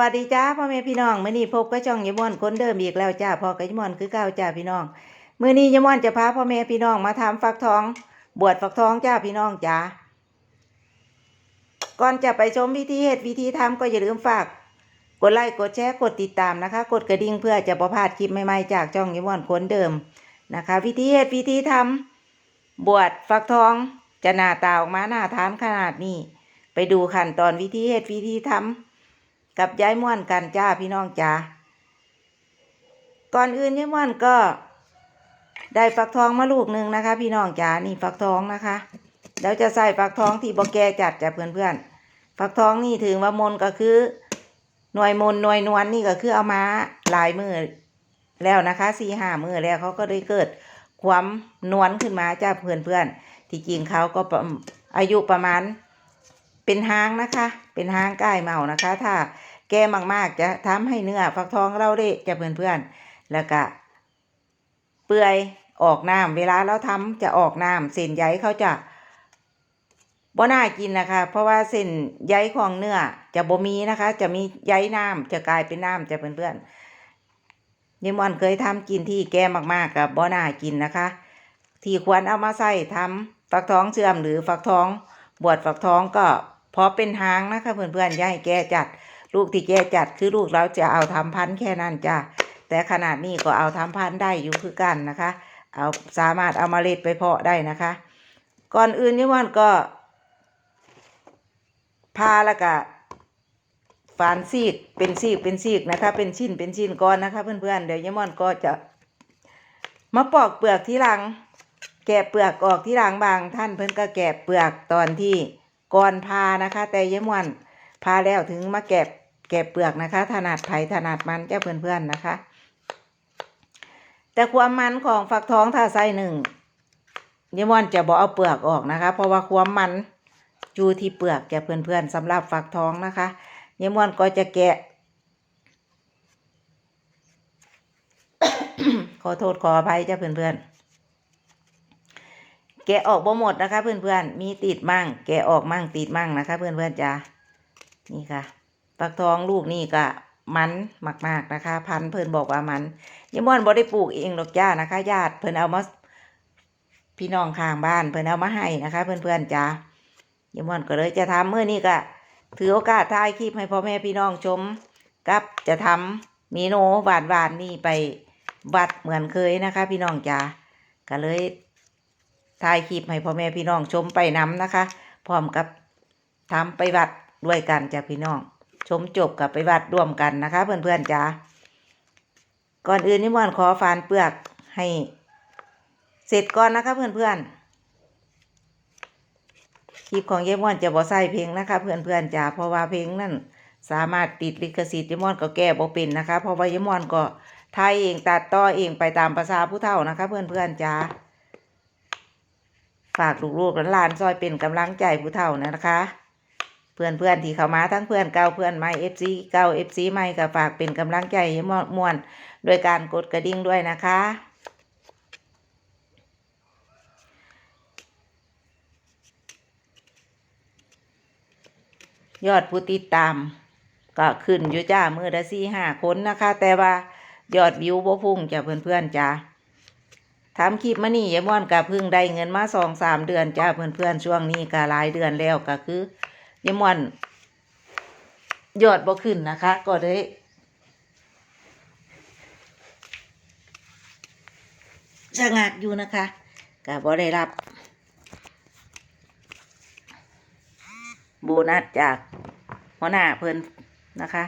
วัสดีจ้าพ่อแม่พี่น้องมื้อนี้พบกับช่องยม่อนคนเดิมอีกแล้วจ้าพ่อกับยม่อนคือเก่าจ้าพี่น้องมื้อนี้ยม่อนจะพาพ่อแม่พี่น้องมาทำฟักทอง บวชฟักทองจ้าพี่น้องจ้าก่อนจะไปชมวิธีเฮ็ดวิธีทำก็อย่าลืมฝาก กดไลค์กดแชร์กดติดตามนะคะ กดกระดิ่งเพื่อจะประพาดคลิปใหม่ๆจากช่องยม่อนคนเดิมนะคะ วิธีเฮ็ดวิธีทำบวชฟักทองจะหน้าตาออกมาหน้าทานขนาดนี้ ไปดูขั้นตอนวิธีเฮ็ดวิธีทำ กับยายม่วนกันจ้าพี่น้องจ้าก่อนอื่นยายม่วนก็ ได้ฟักทองมาลูกหนึ่งนะคะ พี่น้องจ้านี่ฟักทองนะคะแล้วจะใส่ฟักทองที่บอแกจัดจ้ะเพื่อนๆฟักทองนี่ถึงว่ามนก็คือ หน่วยมนหน่วยนวลนี่ก็คือเอามาหลายมือแล้วนะคะสี่ห้ามือแล้วเขาก็ได้เกิดความนวลขึ้นมาจ้าเพื่อนๆที่จริงเขาก็ประอายุประมาณเป็นหางนะคะ เป็นหางใกล้เมานะคะ ถ้า แก่มากๆ จะทำให้เนื้อฟักทองเราเละจะเพื่อนๆ แล้วก็เปื่อยออกน้ำเวลาเราทำจะออกน้ำเส้นใยเขาจะบ่น่ากินนะคะ เพราะว่าเส้นใยของเนื้อจะบ่มีนะคะ จะมีใยน้ำจะกลายเป็นน้ำจะเพื่อนๆยายมอนเคยทำกินที่แก่มากๆกับบ่น่ากินนะคะ ที่ควรเอามาใส่ทำฟักทองเชื่อมหรือฟักทองบวชฝักทองก็พอเป็นหางนะคะเพื่อนๆย่าให้แก่จัด ลูกที่แกจัดคือลูกเราจะเอาทำพันธุ์แค่นั้นจ้ะแต่ขนาดนี้ก็เอาทำพันธุ์ได้อยู่คือกันนะคะ เอาสามารถเอามาเล็ดไปเพาะได้นะคะ ก่อนอื่นนี่วันก็พาแล้วก็ฝานซีกเป็นซีกเป็นซีกนะคะ เป็นชิ้นเป็นชิ้นก่อนนะคะ เพื่อนๆเดี๋ยวยายม่อนก็จะมาปอกเปลือกที่หลัง แกะเปลือกออกที่หลังบาง ท่านเพิ่อนก็แกะเปลือกตอนที่ก่อนพานะคะ แต่ยายม่วน พาแล้วถึงมาแกะแกะเปลือกนะคะถนัดไผถนัดมันเจ้าเพื่อนๆนะคะ แต่ความมันของฟักทองถ้าใส่หนึ่งยายม่วนจะบอกเอาเปลือกออกนะคะ เพราะว่าความมันอยู่ที่เปลือกแกเพื่อนๆสำหรับฟักทองนะคะยายม่วนก็จะแกะ ขอโทษขออภัยเจ้าเพื่อนๆแกะออกบ่หมดนะคะเพื่อนๆ มีติดมั่ง แกะออกมั่งติดมั่งนะคะเพื่อนๆจ้า นี่ค่ะฟักทองลูกนี่ก็มันมาก ๆนะคะ พันเพื่อนบอกว่ามันยม่วนบ่ได้ปลูกเองหรอกจ้านะคะ ญาติเพื่อนเอามาพี่น้องข้างบ้านเพื่อนเอามาให้นะคะ เพื่อนๆจ้ายม่วนก็เลยจะทำเมื่อนี้ก็ถือโอกาสถ่ายคลิปให้พ่อแม่พี่น้องชมกับจะทำเมนูหวานๆนี่ไปวัดเหมือนเคยนะคะ พี่น้องจ้าก็เลยถ่ายคลิปให้พ่อแม่พี่น้องชมไปน้ำนะคะ พร้อมกับทำไปวัด ด้วยกันจ้ะพี่น้อง ชมจบกับไปวัดร่วมกันนะคะ เพื่อนๆจ้าก่อนอื่นนี่มอนขอฟานเปลือกให้เสร็จก่อนนะคะ เพื่อนๆคลิปของเยมอนจะบอใส่เพลงนะคะ เพื่อนๆจ้าเพราะว่าเพลงนั่นสามารถติดลิขสิทธิ์เยมอนก็แก้บ่เป็นนะคะ เพราะว่าเยมอนก็ถ่ายเองตัดต่อเองไปตามภาษาผู้เฒ่านะคะ เพื่อนๆจ้าฝากลูกๆหลานๆซอยเป็นกำลังใจผู้เฒ่านะคะ เพื่อนเพื่อนที่เข้ามาทั้งเพื่อนเก่าเพื่อนใหม่เอฟซีเก่าเอฟซีใหม่ก็ฝากเป็นกำลังใจให้ม่วนโดยการกดกระดิ่งด้วยนะคะ ยอดผู้ติดตาม ก็ขึ้นอยู่จ้ามือละสี่ห้าคนนะคะ แต่ว่ายอดวิวบ่พุ่งจ้ะเพื่อนๆจ้าทำคลิปมานี่ยายม่อนก็เพิ่งได้เงินมาสองสามเดือนจ้าเพื่อนๆช่วงนี้ก็หลายเดือนแล้วก็คือ ยม่อนยอดบ่ขึ้นนะคะ ก็ได้ชะงักอยู่นะคะก็บ่ได้รับ โบนัสจากหัวหน้าเพิ่นนะคะ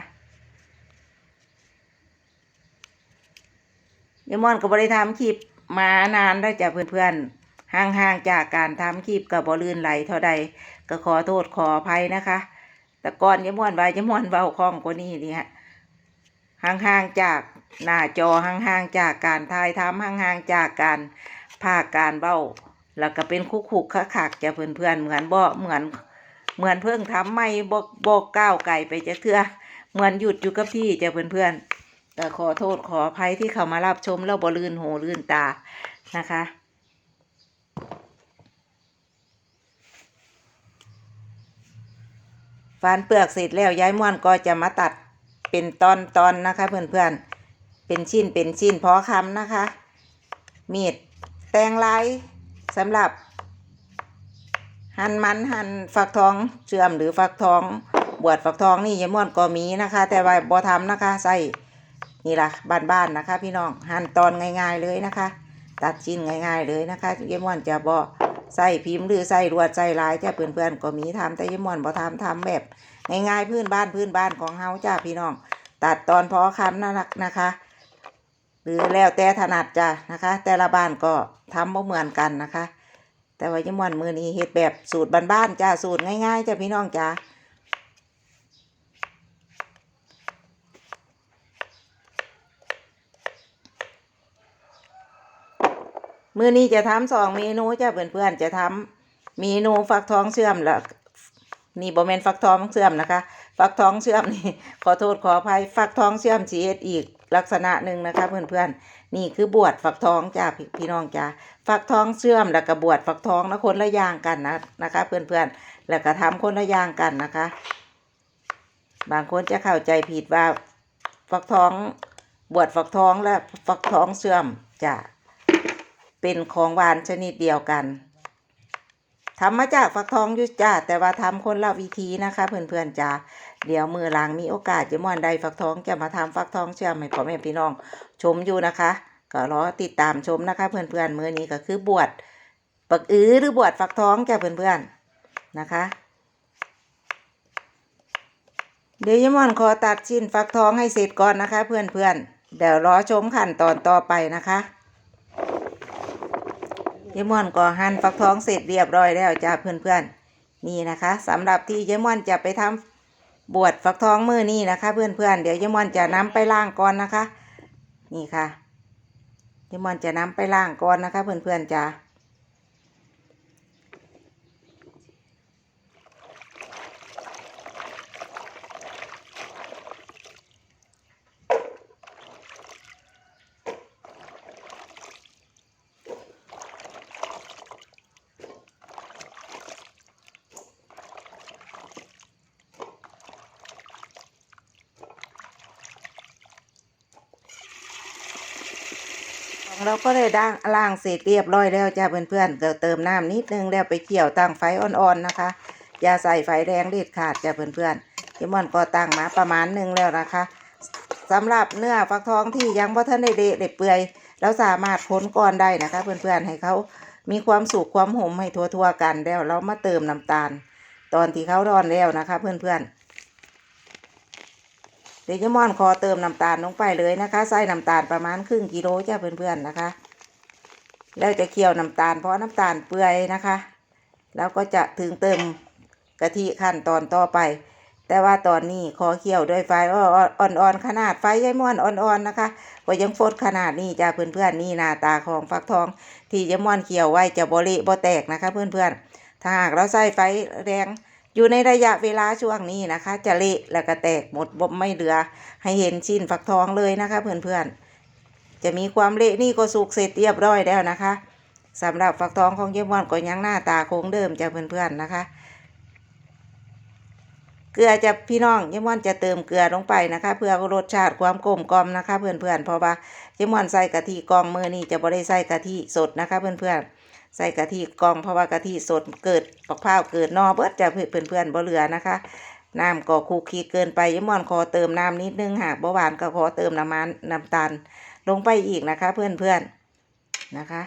ยม่อนก็บ่ได้ทำคลิปมานานได้จ้ะเพื่อนๆห่างๆจากการทำคลิปกับบอลื่นไหลเท่าใด ก็ขอโทษขออภัยนะคะ แต่ก่อนยม่วนไว้ยม่วนเบาคล่องกว่านี้นี่ฮะห่างๆจากหน้าจอห่างๆจากการถ่ายทำห่างๆจากการภาคการเบ้า แล้วก็เป็นคุกๆคักๆจ้ะเพื่อนๆเหมือนบ่เหมือนเหมือนเพิ่งทำไม่บกบกก้าวไก่ไปจะเทื่อเหมือนหยุดอยู่กับที่จ้ะเพื่อนๆก็ขอโทษขออภัยที่เขามารับชมแล้วบ่ลื่นหูลื่นตานะคะ ฟานเปลือกเสร็จแล้วย้ายม่วนก็จะมาตัดเป็นตอนตอนนะคะ เพื่อนๆ เป็นชิ้นเป็นชิ้นพอคำนะคะ มีดแตงลายสำหรับ หั่นมันหั่นฟักทองเชื่อมหรือฟักทองบวชฟักทองนี่ยายม่วนก็มีนะคะ แต่ว่าบ่ทำนะคะใส่นี่ล่ะบ้านๆนะคะ พี่น้องหั่นตอนง่าย ๆเลยนะคะ ตัดชิ้นง่าย ๆเลยนะคะยายม่วนจะบ่ ใส่พิมพ์หรือใส่รวดใส่ลายจ้าเพื่อนๆก็มีทำแต่ยายม่วนบ่ทำทำแบบง่ายๆพื้นบ้านพื้นบ้านของเฮาจ้าพี่น้อง ตัดตอนพอคำน่ารักนะคะ หรือแล้วแต่ถนัดจ้านะคะ แต่ละบ้านก็ทำบ่เหมือนกันนะคะ แต่ว่ายายม่วนมือนี้เฮ็ดแบบสูตรบ้านๆจ้าสูตรง่ายๆจ้าพี่น้องจ้า มือนี้จะทำสองเมนูจ้าเพื่อนๆจะทำเมนูฟักทองเชื่อมแล้วนี่บ่แม่นฟักทองเชื่อมนะคะ ฟักทองเชื่อมนี่ขอโทษขออภัยฟักทองเชื่อมสีเฮ็ดอีกลักษณะหนึ่งนะคะเพื่อนๆนี่คือบวชฟักทองจ้าพี่พี่น้องจ้าฟักทองเชื่อมแล้วก็บวชฟักทองนะคนละอย่างกันนะนะคะ เพื่อนๆแล้วก็ทำคนละอย่างกันนะคะ บางคนจะเข้าใจผิดว่าฟักทองบวชฟักทองและฟักทองเชื่อมจะ เป็นของหวานชนิดเดียวกันทำมาจากฟักทองอยุจ้าแต่ว่าทำคนละวิธีนะคะเพื่อนๆจ้าเดี๋ยวมือหลังมีโอกาสจะม่วนใดฟักทองจะมาทำฟักทองเชื่อมให้พ่อแม่พี่น้อง ชมอยู่นะคะ ก็รอติดตามชมนะคะ เพื่อนๆมือนี้ก็คือบวชปักอื้อหรือบวชฟักทองจ้าเพื่อนๆนะคะ เดี๋ยวยม่อนขอตัดชิ้นฟักทองให้เสร็จก่อนนะคะ เพื่อนๆเดี๋ยวรอชมขั้นตอนต่อไปนะคะ ยายม่อนก็หั่นฟักทองเสร็จเรียบร้อยแล้วจ้าเพื่อนๆนี่นะคะสำหรับที่ยายม่อนจะไปทำบวชฟักทองมือนี่นะคะ เพื่อนๆเดี๋ยวยายม่อนจะนำไปล่างก่อนนะคะ นี่ค่ะยายม่อนจะนำไปล่างก่อนนะคะ เพื่อนๆจ้า เราก็ได้ด่างล่างเสร็จเรียบร้อยแล้วจ้าเพื่อนๆก็เติมน้ำนิดนึงแล้วไปเกี่ยวตั้งไฟอ่อนๆนะคะ อย่าใส่ไฟแรงเด็ดขาดจ้าเพื่อนๆที่มันก็ตั้งมาประมาณหนึงแล้วนะคะสำหรับเนื้อฟักทองที่ยังบ่ทันได้เดะได้เปื่อยเราสามารถพ้นก้อนได้นะคะ เพื่อนๆให้เขามีความสุกความหอมให้ทั่วๆกันแล้วเรามาเติมน้ำตาล ตอนที่เขาร้อนแล้วนะคะ เพื่อนๆ ดี๋ยวจะม่อนคอเติมน้ำตาลลงไปเลยนะคะใส่น้ำตาลประมาณครึ่งกิโลจ้าเพื่อนๆนะคะ แล้วจะเคี่ยวน้ำตาลเพราะน้ำตาลเปื่อยนะคะ แล้วก็จะถึงเติมกะทิขั้นตอนต่อไป แต่ว่าตอนนี้ขอเคี่ยวด้วยไฟอ่อนๆขนาดไฟยายม่อนอ่อนๆนะคะก็ยังฟดขนาดนี้จ้าเพื่อนๆนี่หน้าตาของฟักทอง ที่ยายม่อนเคี่ยวไว้จะบริบ่แตกนะคะ เพื่อนๆถ้าหากเราใส่ไฟแรง อยู่ในระยะเวลาช่วงนี้นะคะ จะเละแล้วก็แตกหมดบ่ไม่เหลือ ให้เห็นชิ้นฟักทองเลยนะคะเพื่อนๆ จะมีความเละนี่ก็สุกเสร็จเรียบร้อยแล้วนะคะสำหรับฟักทองของเยี่ยมวันก็ยังหน้าตาคงเดิมจ้ะเพื่อนๆนะคะเกลือจะพี่น้องเยี่ยมวันจะเติมเกลือลงไปนะคะ เพื่อรสชาติความกลมกล่อมนะคะ เพื่อนๆเพราะว่าเยี่ยมวันใส่กะทิกองมือนี่จะบ่ได้ใส่กะทิสดนะคะ เพื่อนๆ ใส่กะทิกองเพราะว่ากะทิสดเกิดปักพร้าเกิดนอเบิดจะเพื่อนๆบ่เหลือนะคะน้ำก็คุกคีเกินไปยมอนขอเติมน้ำนิดนึงหากบ่หวานก็ขอเติมน้ำมันน้ำตาลลงไปอีกนะคะ เพื่อนๆนนะคะ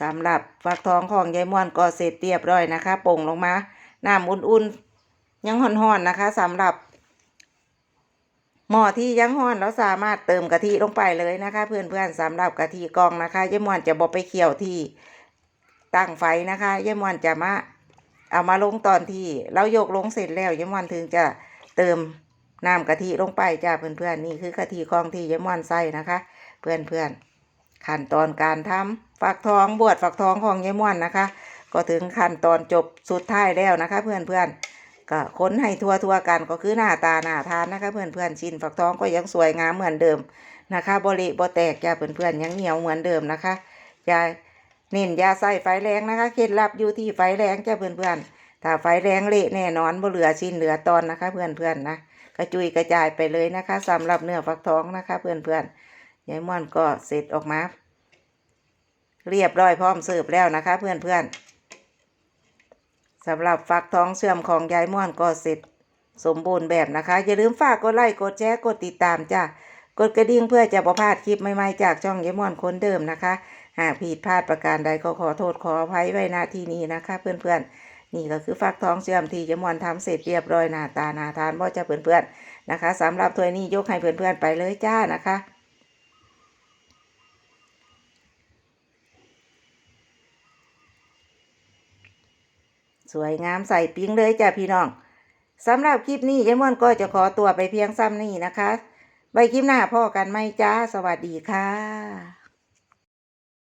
สำหรับฟักทองของยายม่อนก็เสร็จเรียบร้อยนะคะโป่งลงมาน้ำอุ่นๆยังห่อนๆนะคะสำหรับหม้อที่ยังห้อนเราสามารถเติมกะทิลงไปเลยนะคะ เพื่อนๆสำหรับกะทิกองนะคะยายม่อนจะบอกไปเคี่ยวที่ ตั้งไฟนะคะยายม่อนจะมาเอามาลงตอนที่เราโยกลงเสร็จแล้วยายม่อนถึงจะเติมน้ำกะทิลงไปจ้าเพื่อนๆนี่คือกะทิคองที่ยายม่อนใส่นะคะ เพื่อนๆขั้นตอนการทำฝักทองบวชฝักทองของยายม่อนนะคะ ก็ถึงขั้นตอนจบสุดท้ายแล้วนะคะ เพื่อนๆก็ค้นให้ทั่วทั่วกันก็คือหน้าตาหน้าทานนะคะเพื่อนๆชิ้นฝักทองก็ยังสวยงามเหมือนเดิมนะคะบริบแตกจ้าเพื่อนๆยังเหนียวเหมือนเดิมนะคะอย่า เน้นยาใส่ไฟแรงนะคะเคล็ดลับอยู่ที่ไฟแรงจ้าเพื่อนๆถ้าไฟแรงเละแน่นอนบ่เหลือชิ้นเหลือตอนนะคะ เพื่อนๆนะกระจุยกระจายไปเลยนะคะสำหรับเนื้อฟักทองนะคะ เพื่อนๆยายม่อนก็เสร็จออกมา เรียบร้อยพร้อมเสิร์ฟแล้วนะคะ เพื่อนๆสำหรับฟักทองเสื่อมของยายม่อนก็เสร็จสมบูรณ์แบบนะคะ อย่าลืมฝากกดไลค์กดแชร์กดติดตามจ้ะกดกระดิ่งเพื่อจะประพาดคลิปใหม่ๆจากช่องยายม่อนคนเดิมนะคะ หากผิดพลาดประการใดก็ขอโทษขออภัยไว้ณที่นี้นะคะ เพื่อนๆ นี่ก็คือฟักทองเชื่อมที่ยายม่อนทำเสร็จเรียบร้อยหน้าตาหน่าทานบ่จะเพื่อนๆนะคะสำหรับถ้วยนี้ยกให้เพื่อนๆไปเลยจ้านะคะสวยงามใส่ปิ้งเลยจ้ะพี่น้องสำหรับคลิปนี้ยายม่อนก็จะขอตัวไปเพียงซ้ำนี้นะคะ ไว้คลิปหน้าพ่อกันไหมจ้า สวัสดีค่ะ